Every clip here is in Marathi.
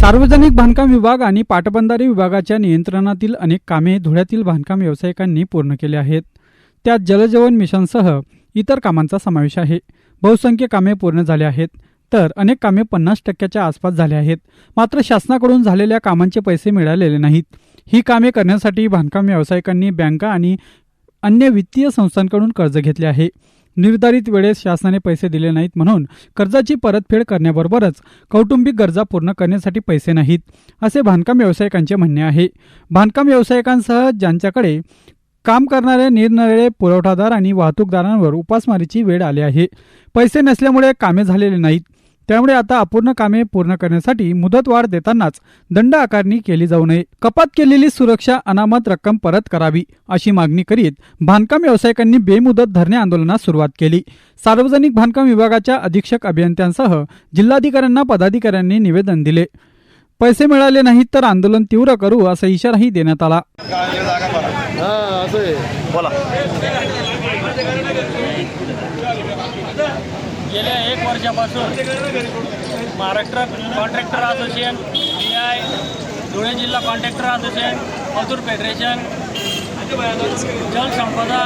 सार्वजनिक बांधकाम विभाग आणि पाटबंधारे विभागाच्या नियंत्रणातील अनेक कामे धुळ्यातील बांधकाम व्यावसायिकांनी पूर्ण केली आहेत. त्यात जलजीवन मिशनसह इतर कामांचा समावेश आहे. बहुसंख्य कामे पूर्ण झाली आहेत. तर अनेक कामे पन्नास टक्क्याच्या आसपास झाली आहेत. मात्र शासनाकडून झालेल्या कामांचे पैसे मिळालेले नाहीत. ही कामे करण्यासाठी बांधकाम व्यावसायिकांनी बँका आणि अन्य वित्तीय संस्थांकडून कर्ज घेतले आहे. निर्धारित वेळेस शासनाने पैसे दिले नाहीत म्हणून कर्जाची परतफेड करण्याबरोबरच कौटुंबिक गरजा पूर्ण करण्यासाठी पैसे नाहीत असे बांधकाम व्यावसायिकांचे म्हणणे आहे. बांधकाम व्यावसायिकांसह ज्यांच्याकडे काम करणारे निरनिराळे पुरवठादार आणि वाहतूकदारांवर उपासमारीची वेळ आली आहे. पैसे नसल्यामुळे कामे झालेले नाहीत. त्यामुळे आता अपूर्ण कामे पूर्ण करण्यासाठी मुदतवाढ देतानाच दंड आकारणी केली जाऊ नये. कपात केलेली सुरक्षा अनामत रक्कम परत करावी अशी मागणी करीत बांधकाम व्यावसायिकांनी बेमुदत धरणे आंदोलनास सुरुवात केली. सार्वजनिक बांधकाम विभागाच्या अधीक्षक अभियंत्यांसह जिल्हाधिकाऱ्यांना पदाधिकाऱ्यांनी निवेदन दिले. पैसे मिळाले नाहीत तर आंदोलन तीव्र करू असा इशाराही देण्यात आला. बोला. गेल्या एक वर्षापासून Maharashtra contractor association B I Dhule जिल्हा कॉन्ट्रॅक्टर असोसिएशन मजूर फेडरेशन जलसंपदा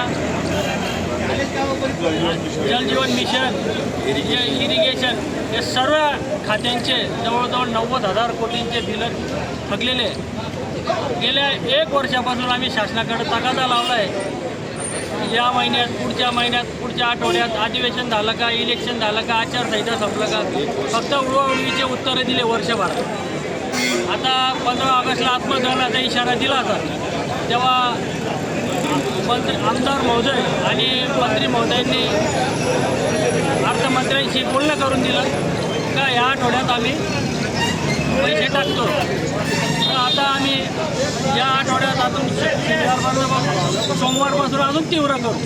जलजीवन मिशन इरिगे इरिगेशन हे सर्व खात्यांचे जवळजवळ नव्वद हजार कोटींचे बिलं थकलेले. गेल्या एक वर्षापासून आम्ही शासनाकडे तगादा लावला आहे या महिन्यात पुढच्या महिन्यात पुढच्या आठवड्यात अधिवेशन झालं का इलेक्शन झालं का आचारसंहिता संपलं का? फक्त उडवाउडवीचे उत्तरं दिले वर्षभर आता पंधरा ऑगस्टला आत्मदहनाचा इशारा दिला होता. तेव्हा मंत्री आमदार महोदय आणि मंत्री महोदयांनी अर्थमंत्र्यांशी बोलणं करून दिलं का या आठवड्यात आम्ही पैसे टाकतो. तर आता आम्ही या आठवड्यात अजून सोमवारपासून अजून तीव्र करू.